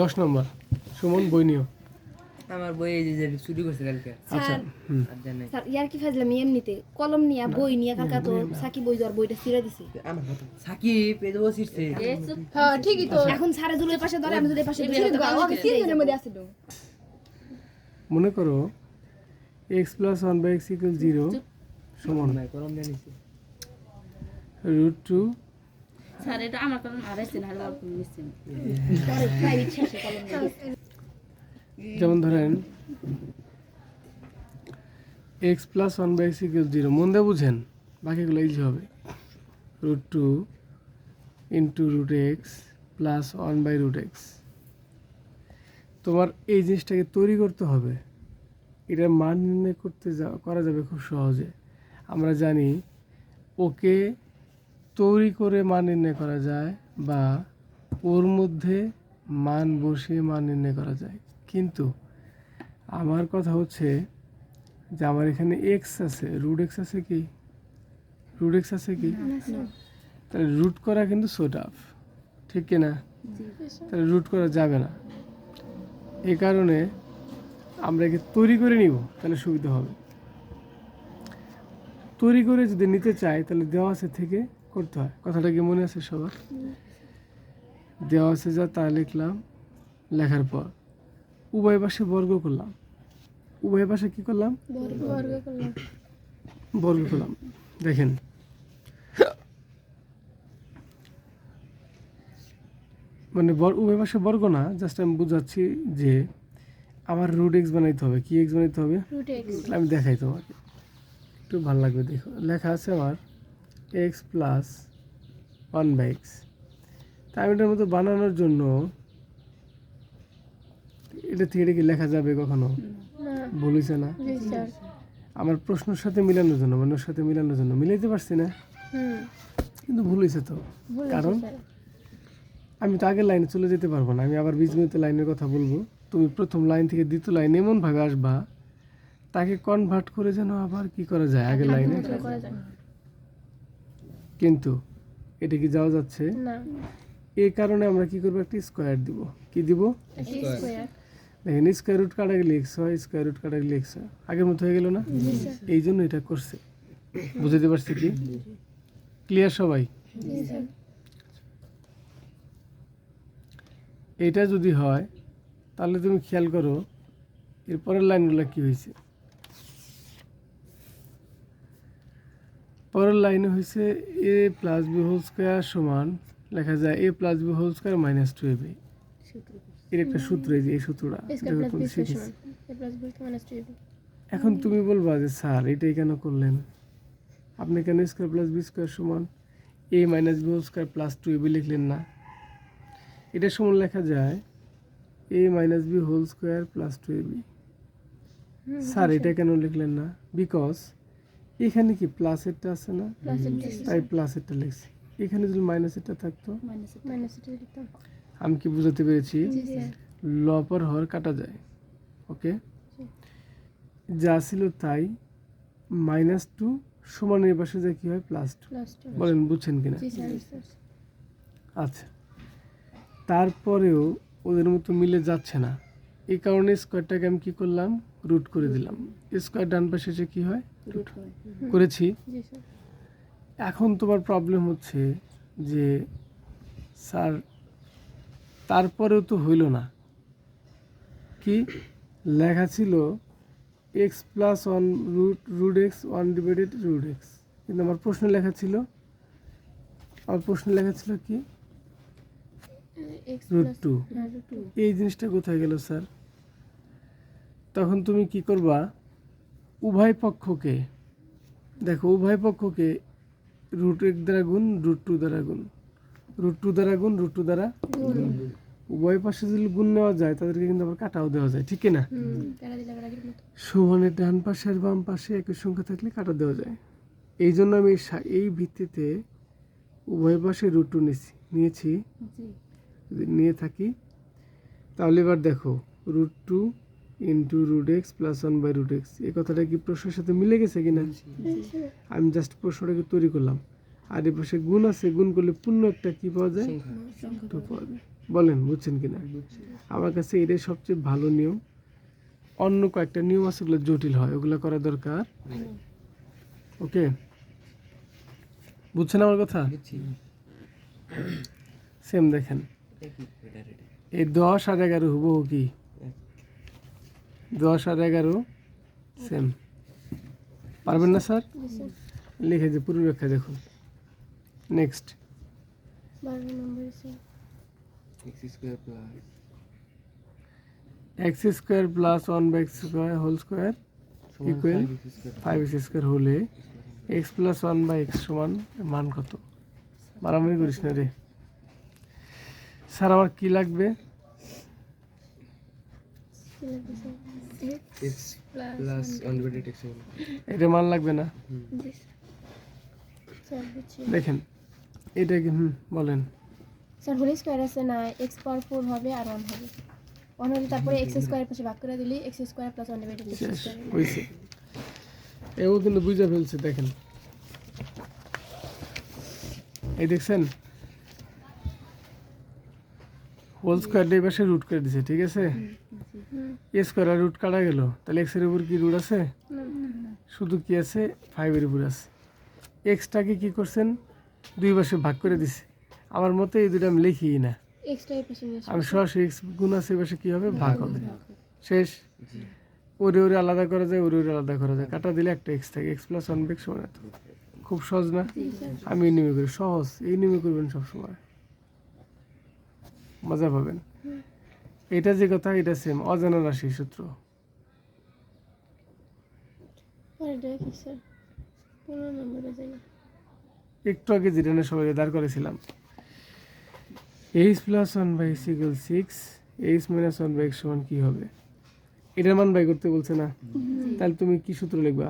দশ নম্বর। সুমন বই নিও। আমার বই এই যে চুরি করছে কালকে। আচ্ছা স্যার ইয়ার কি ফাজলামি? এমনিতে কলম নিয়া বই নিয়া কাকা তো সাকি বই দেওয়ার বইটা ছিঁড়ে দিছে। আমার কথা। সাকিব এই যে হ্যাঁ ঠিকই তো। এখন সারা জুলের পাশে ধরে আমি জুলের পাশে ধরে দেবো আমাকে তিনজনের মধ্যে আছে তো। মনে করো x plus one by x equal zero সমান। নাই গরম জানিছি রুট টু স্যার, এটা আমার আর না নিয়ে যেমন ধরেন x plus one by equal zero মন দিয়ে বুঝেন, বাকিগুলো ইজি হবে। Root two into root x plus one by root x তোমার এই জিনিসটাকে তৈরি করতে হবে। এটার মান নির্ণয় করতে যা করা যাবে খুব সহজে। আমরা জানি, ওকে তৈরি করে মান নির্ণয় করা যায় বা ওর মধ্যে মান বসিয়ে মান নির্ণয় করা যায়। কিন্তু আমার কথা হচ্ছে যে আমার এখানে এক্স আছে রুট এক্স আছে কি? রুট এক্স আছে কি? তাহলে রুট করা কিন্তু সো টাফ ঠিক কি না? তাহলে রুট করা যাবে না। এ কারণে আমরা একে তৈরি করে নিব তাহলে সুবিধা হবে। তৈরি করে যদি নিতে চাই তাহলে দেওয়া আছে থেকে করতে হয়। কথাটা কি মনে আছে সবার? দেওয়া আছে যা তা লিখলাম লেখার পর। উভয় পাশে বর্গ করলাম। উভয় পাশে কি করলাম? বর্গ করলাম। দেখেন। মানে উভয় পাশে বর্গ না জাস্ট আমি বুঝাচ্ছি যে আমার রুট এক্স বানাইতে হবে। কি এক্স বানাইতে হবে? আমি দেখাই তোমাকে। একটু ভালো লাগবে দেখো। লেখা আছে আমার x plus one by x তা আমি এটার মতো বানানোর জন্য এটা থেকে এটা কি লেখা যাবে কখনো? বলিছে না। আমার প্রশ্নের সাথে মিলানোর জন্য মানে সাথে মিলানোর জন্য। মিলাইতে পারছি না। কিন্তু ভুল হয়েছে তো কারণ? আমি তো আগের লাইনে চলে যেতে পারব না। আমি আবার বীজগণিত লাইনের কথা বলব। তুমি প্রথম লাইন থেকে দ্বিতীয় লাইন এমনভাবে আসবা তাকে কনভার্ট করে যেন আবার কি করা যায় আগের লাইনে? কিন্তু এটা কি যাওয়া যাচ্ছে? না। এই কারণে আমরা কি করব? একটা স্কোয়ার দিব। কি দিব? স্কোয়ার দেখেন স্কোয়ার রুট কাটা গেলে এক্স হয় স্কোয়ার রুট কাটা গেলে এক্স হয় আগের মতো হয়ে গেল না? এই জন্য এটা করছে। বুঝতে পারছি কি? ক্লিয়ার সবাই? এটা যদি হয় তাহলে তুমি খেয়াল করো এরপরের লাইনগুলো কি হয়েছে? পরের লাইনে হয়েছে a plus b whole square সমান লেখা যায় a plus b whole square minus two a b এর একটা সূত্র এই যে এই সূত্রটা বি শিখেছি। এ বি এখন তুমি বলবা যে স্যার এটাই কেন করলেন? আপনি কেন স্কোয়ার প্লাস বি স্কোয়ার সমান? A minus b whole square plus two a b লিখলেন না। এটা সমান লেখা যায় a minus b whole square plus two a b sir এটা কেন লিখলেন না? বিকজ এখানে কি প্লাস প্লাসেরটা আছে না? তাই প্লাস প্লাসেরটা লিখছি। এখানে যদি মাইনাসেরটা থাকতো? মাইনাস টু লিখতাম আমি কি বুঝাতে পেরেছি? জি স্যার। লপর হর কাটা যায়। ওকে যা ছিল তাই মাইনাস টু সমানের পাশে যায় কি হয়? প্লাস টু বলেন বুঝছেন কিনা? জি স্যার স্যার আচ্ছা। তারপরেও ওদের মতো মিলে যাচ্ছে না। এই কারণে স্কোয়ারটাকে আমি কি করলাম? রুট করে দিলাম। স্কোয়ার ডান পাশে এসে কি হয়? করেছি। এখন তোমার প্রবলেম হচ্ছে যে স্যার তারপরেও তো হইল না। কি? লেখা ছিল x plus one root root x one divided root x কিন্তু আমার প্রশ্নে লেখা ছিল আমার প্রশ্নে লেখা ছিল কি? এক্স টু হ্যাঁ রুট টু এই জিনিসটা কোথায় গেল স্যার? তখন তুমি কি করবা? উভয় পক্ষকে দেখো উভয় পক্ষকে রুট এক দ্বারা গুণ রুট টু দ্বারা গুণ। রুট টু দ্বারা গুণ রুট টু দ্বারা উভয় পাশে যদি গুণ নেওয়া যায় তাদেরকে কিন্তু আবার কাটাও দেওয়া যায় ঠিক না? সমানের ডান পাশে আর বাম পাশে একই সংখ্যা থাকলে কাটা দেওয়া যায়। এই জন্য আমি এই ভিত্তিতে উভয় পাশে রুট টু নিয়েছি। নিয়েছি যদি নিয়ে থাকি তাহলে এবার দেখো root two into root x plus one by root x এই কথাটা কি প্রশ্নের সাথে মিলে গেছে কি না আমি জাস্ট প্রশ্নটাকে তৈরি করলাম। আর এ পাশে গুণ আছে গুণ করলে পূর্ণ একটা কি পাওয়া যায়? পাওয়া যায়। বলেন বুঝছেন কিনা? আমার কাছে এটাই সবচেয়ে ভালো নিয়ম। অন্য কয়েকটা নিয়ম আছে ওগুলো জটিল হয় ওগুলো করা দরকার। ওকে? বুঝছেন আমার কথা? সেম দেখেন। কি? এই দশ আর এগারো হুবহু কি? দশ আর এগারো সেম পারবেন না স্যার? লিখে যে পুরো ব্যাখ্যা দেখুন। Next x square plus one by x square whole square Equal? Five x square হলে x plus one by x সমান মান কত? মারামারি করিস না রে। স্যার আমার কি লাগবে? এটা মান লাগবে না? দেখেন এটা হুম বলেন। স্যার হোল স্কোয়ার আছে না এক্স পাওয়ার ফোর হবে আর ওয়ান হবে। ওয়ান হলে তারপরে এক্স স্কোয়ারের পাশে ভাগ করে দিলে x square plus one divided হয়েছে এও কিন্তু বুঝে ফেলছে দেখেন। এই দেখছেন? হোল স্কোয়ার এই পাশে রুট করে দিছে ঠিক আছে? এ স্কোয়ার আর রুট কাটা গেল। তাহলে এক্সের উপর কি রুট আছে? শুধু কি আছে ফাইভের উপর আছে। এক্সটাকে কি করছেন? দুই পাশে ভাগ করে দিছে। আমার মতে এই দুটো আমি লিখি না। আমি সরাসরি এক্স গুণ আছে এই পাশে কি হবে? ভাগ হবে। শেষ? ওরে ওরে আলাদা করা যায় ওরে ওরে আলাদা করা যায়। কাটা দিলে একটা এক্স থাকে। এক্স প্লাস ওয়ান বেক সমান এত। খুব সহজ না? আমি এই নিয়মে করি। সহজ। এই নিয়মে করবেন সবসময়। মজা পাবেন। এটা যে কথা এটা সেম অজানা রাশি সূত্র। একটু আগে যেটা না সবাই দাঁড় করেছিলাম H plus one by সিগল six h minus one by সমান কী হবে? এটার মান বাই করতে বলছে না। তাহলে তুমি কি সূত্র লিখবা?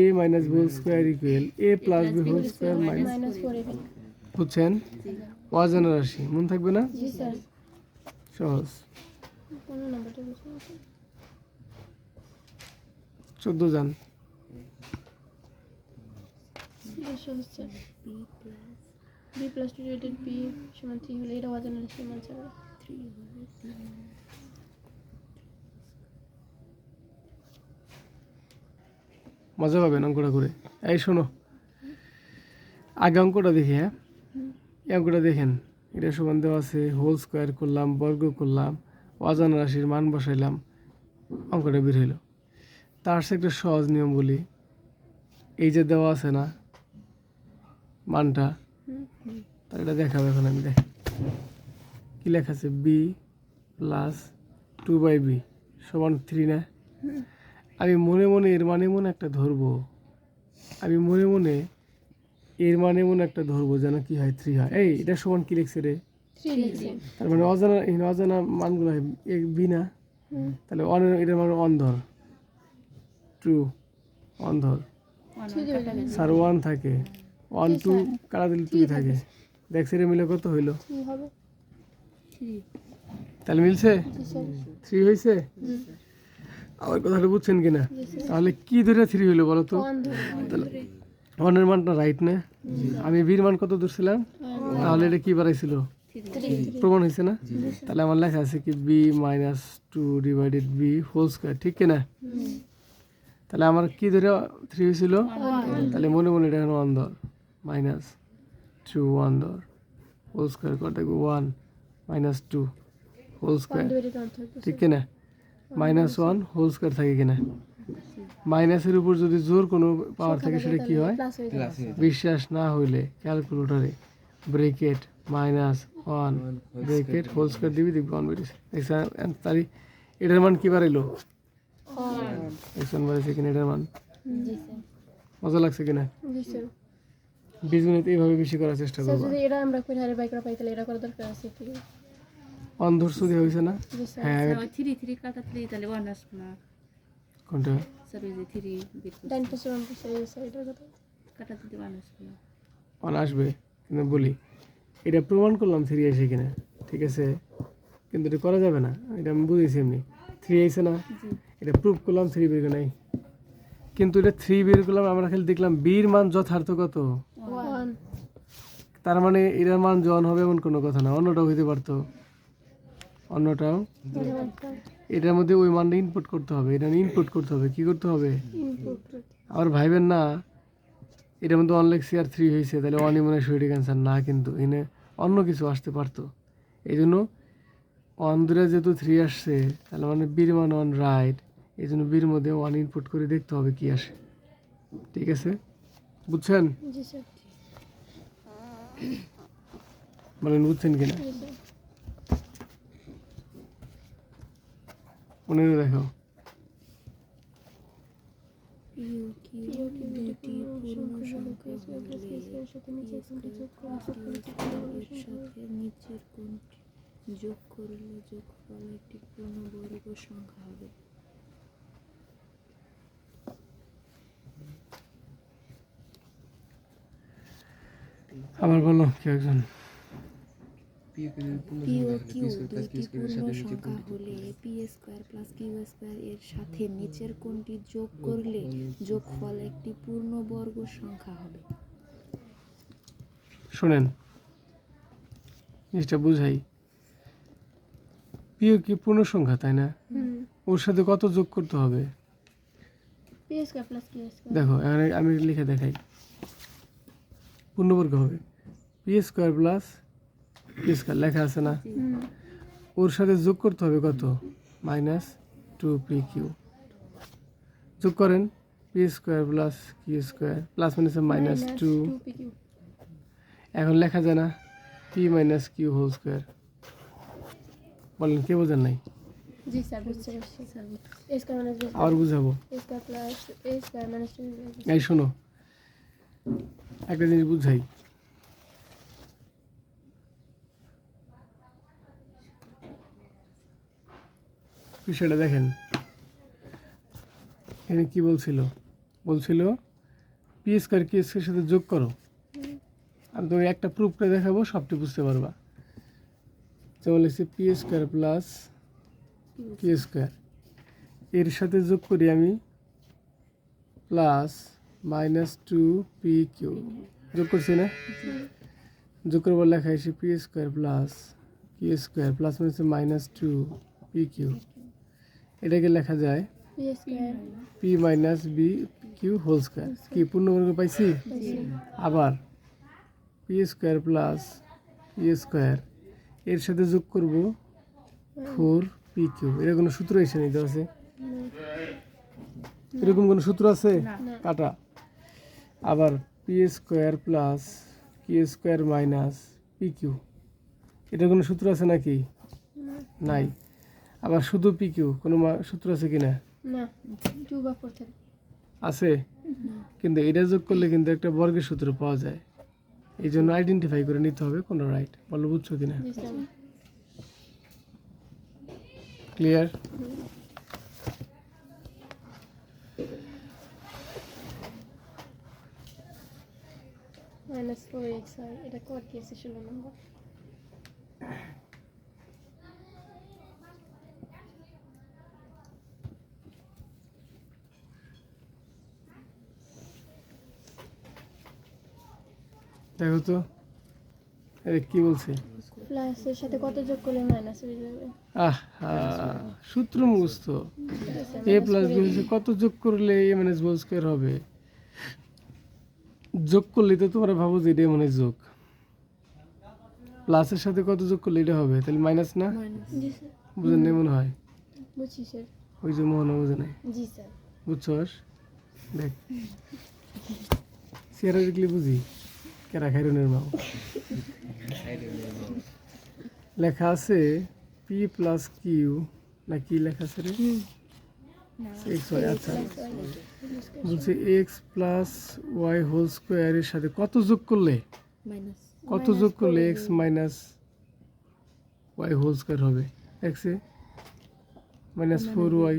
A minus b whole square equal a plus b whole square minus বুঝছেন? অজানা রাশি মন থাকবে না? জি স্যার সহজ চোদ্দ যান বি প্লাস টু থ্রি হলে মজা পাবেন অঙ্কটা করে। এই শোনো। আগে অঙ্কটা দেখি হ্যাঁ? এই অঙ্কটা দেখেন। এটা সমান দেওয়া আছে হোল স্কোয়ার করলাম, বর্গ করলাম, অজানা রাশির মান বসাইলাম, অঙ্কটা বের হইল। তার সে একটা সহজ নিয়ম বলি, এই যে দেওয়া আছে না, মানটা, তার এটা দেখাবো এখন আমি, দেখ। কী লেখা আছে? B plus two by b সমান থ্রি না? আমি মনে মনে এর মানে মনে একটা ধরবো। আমি মনে মনে এর মানে মনে একটা ধরবো যেন কি হয় থ্রি হয়। এই এটা সমান কি লিখছে রে? তার মানে অজানা এই অজানা মানগুলো হয় এ বি না? তাহলে অন এটার মানে অন্ধর। টু অন ধর স্যার ওয়ান থাকে। ওয়ান টু কারা দিলে টুই থাকে। দেখছে রে মিলে কত হইল? তাহলে মিলছে? থ্রি হয়েছে আমার কথাটা বুঝছেন কিনা? তাহলে কি ধরে থ্রি হইল বলো তো? ধরে। ওয়ানের মানটা রাইট না? আমি বির মান কত ধরছিলাম তাহলে এটা কি বাড়াইছিল? প্রমাণ হয়েছে না? তাহলে আমার লেখা আছে কি b minus two divided b whole square ঠিক কিনা? তাহলে আমার কি ধরে থ্রি হয়েছিল? তাহলে মনে মনে এটা এখন ওয়ান ধর মাইনাস টু ওয়ান ধর হোল স্কোয়ার কত থাকবে? One minus two whole square ঠিক কিনা? মাইনাস ওয়ান হোল স্কোয়ার থাকে কিনা? মাইনাসের উপর যদি জোর কোনো পাওয়ার থাকে সেটা কি হয়? হয়ে বিশ্বাস না হইলে ক্যালকুলেটরে bracket minus one bracket whole square দিবি দেখবি ওয়ান বেরিয়েছে তারই এটার মান কি বাড়াইলো? দেখছেন বাড়াইছে কিনা এটার মান? মজা লাগছে কিনা? জি স্যার বীজগণিত এইভাবে বেশি করার চেষ্টা করব। এটা আমরা কই হারে বাই পাই তাহলে এটা করা দরকার আছে কি? অন্ধর সুদি হয়েছে না? হ্যাঁ থ্রি থ্রি কাটা থ্রি তাহলে ওয়ান আসবে না। কোনটা? স্যার ওই যে থ্রি বের পাশে বাম পাশে এই স্যার কথা। কাটা দিতে ওয়ান আসবে অন আসবে কিন্তু বলি এটা প্রমাণ করলাম থ্রি এসে কিনা ঠিক আছে? কিন্তু এটা করা যাবে না এটা আমি বুঝেছি এমনি। থ্রি এসে না এটা প্রুভ করলাম থ্রি বের নাই। কিন্তু এটা থ্রি বের করলাম আমরা খালি দেখলাম বির মান যথার্থ কত? তার মানে এটার মান জন হবে এমন কোনো কথা না অন্যটাও হইতে পারতো। অন্যটাও? এটার মধ্যে ওই মানটা ইনপুট করতে হবে এটা ইনপুট করতে হবে কি করতে হবে? আবার ভাইবেন না এটার মধ্যে অন লেখছি আর থ্রি হয়েছে তাহলে অনই মনে হয় সঠিক অ্যান্সার না কিন্তু এনে অন্য কিছু আসতে পারতো। এই জন্য ওয়ান দূরে যেহেতু থ্রি আসছে তাহলে মানে বীর মান অন রাইট এই জন্য বীর মধ্যে ওয়ান ইনপুট করে দেখতে হবে কি আসে। ঠিক আছে? বুঝছেন? বলেন বুঝছেন কিনা জি স্যার পনেরো দেখো পিও কিউ প্রিয় কি দুটি পূর্ণ সংখ্যা সংখ্যা হলে এর সাথে নিচে কোনটি যোগ করে এর সাথে নিচের কোনটি যোগ করলে যোগফল একটি পূর্ণবর্গ সংখ্যা হবে আবার বলো কি একজন। পিও কিউ পিও দুইটি পূর্ণ সংখ্যা হলে p square plus q square এর সাথে নিচের কোনটি যোগ করলে যোগফল একটি পূর্ণবর্গ সংখ্যা হবে শোনেন জিনিসটা বুঝাই প্রিয় কি পূর্ণ সংখ্যা তাই না ওর সাথে কত যোগ করতে হবে p square plus q square দেখো এখানে আমি লিখে দেখাই পূর্ণবর্গ হবে পি স্কোয়ার প্লাস স্কোয়ার লেখা আছে না ওর সাথে যোগ করতে হবে কত মাইনাস টু পি কিউ যোগ করেন p square plus q square plus minus minus two এখন লেখা যায় না। P minus q whole square বলেন কে বোঝেন নাই? আবার বুঝাবো। এই শোনো। একটা জিনিস বুঝাই। বিষয়টা দেখেন। এখানে কি বলছিল? বলছিল পি স্কোয়ার কি স্কোয়ার সাথে যোগ করো। আমি তোমাকে একটা প্রুফ করে দেখাবো, সবটি বুঝতে পারবা। যেমন লিখছি p square plus q square এর সাথে যোগ করি আমি plus minus two p q যোগ করছি না? যোগ করবার লেখা এসে p square plus q square plus minus two p q এটাকে লেখা যায় p minus b q whole square কি পূর্ণবর্গ পাইছি? আবার p square plus p square এর সাথে যোগ করব ফোর পি কিউ এর কোনো সূত্র এসে নিতে আছে? এরকম কোনো সূত্র আছে? কাটা। আবার p square plus q square minus p q এটা কোনো সূত্র আছে নাকি? নাই। আবার শুধু পি কিউ কোনো সূত্র আছে কি না না টু বা ফোর থাকে আছে? কিন্তু এটা যোগ করলে কিন্তু একটা বর্গের সূত্র পাওয়া যায়। এই জন্য আইডেন্টিফাই করে নিতে হবে কোনটা রাইট বলো বুঝছ কিনা? ক্লিয়ার মাইনাস ফোর এক্স হয় এটা কত কেসে ষোলো নম্বর। দেখো তো। আরে কি বলছে? প্লাসের সাথে কত যোগ করলে মাইনাস হয়ে যাবে? আহ সূত্র মুখস্থ। এ প্লাস বি হচ্ছে কত যোগ করলে এ মাইনাস বল স্কোয়ার হবে? যোগ করলে তো তোমরা ভাবো যে এটা মানে যোগ। প্লাসের সাথে কত যোগ করলে এটা হবে? তাহলে মাইনাস না? বুঝেন নাই মনে হয়? বুঝছি স্যার ওই যে মোহন বুঝে নাই? জি স্যার বুঝছস দেখ। চেহারা দেখলে বুঝি? কেরা খাইরনের মাও লেখা আছে পি প্লাস কিউ না কি লেখা আছে রে? এক্স ওয়াই আচ্ছা। বলছে এক্স প্লাস ওয়াই হোল স্কোয়ারের সাথে কত যোগ করলে? কত যোগ করলে x minus y whole square হবে? এক্সে minus four y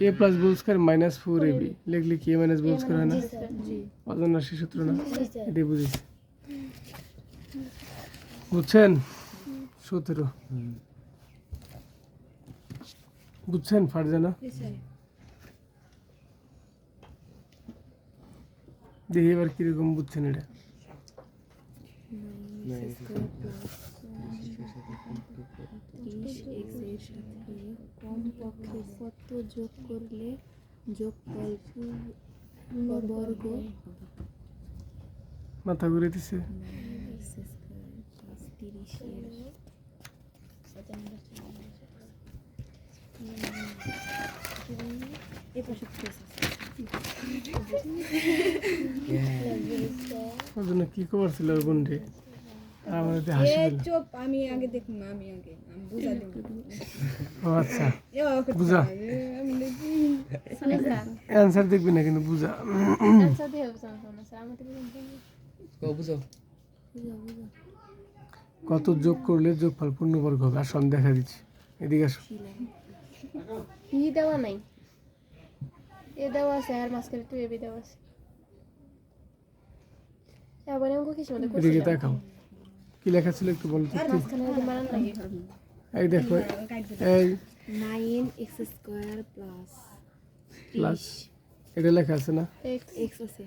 a plus bowl square minus four a b লিখলে কি এ মাইনাস বোল স্কোয়ার হয় না অজন রাশি সূত্র না এটাই বুঝেছি বুঝছেন সতেরো বুঝছেন ফারজানা দেখি এবার কীরকম বুঝছেন এটা নাইন এক্স স্কোয়ার প্লাস ত্রিশ এক্সের সাথে কমপক্ষে কত যোগ করলে যোগফল পূর্ণবর্গ মাথা ঘুরে দিছে। কি খবর ছিল ওর চুপ আমি আগে দেখুন না আমি আগে আমি বুঝা দেব। ও আচ্ছা। বুঝা। অ্যান্সার দেখবি না কিন্তু বুঝা। অ্যান্সার দিয়ে হবে সমস্যা ও বুঝো বুঝা বুঝা কত যোগ করলে যোগফল পূর্ণবর্গ হবে? আর সব দেখা দিচ্ছি। এদিকে আসো। ই দেওয়া নাই। এ দেওয়া আছে আর মাঝখানে একটু এবি দেওয়া আছে। এবার অঙ্ক কিছু এদিকে করছিলাম দেখাও কি লেখা ছিল একটু বলো লাগে এই দেখো এই nine x square plus plus এটা লেখা আছে না? এক্স এক্স আছে।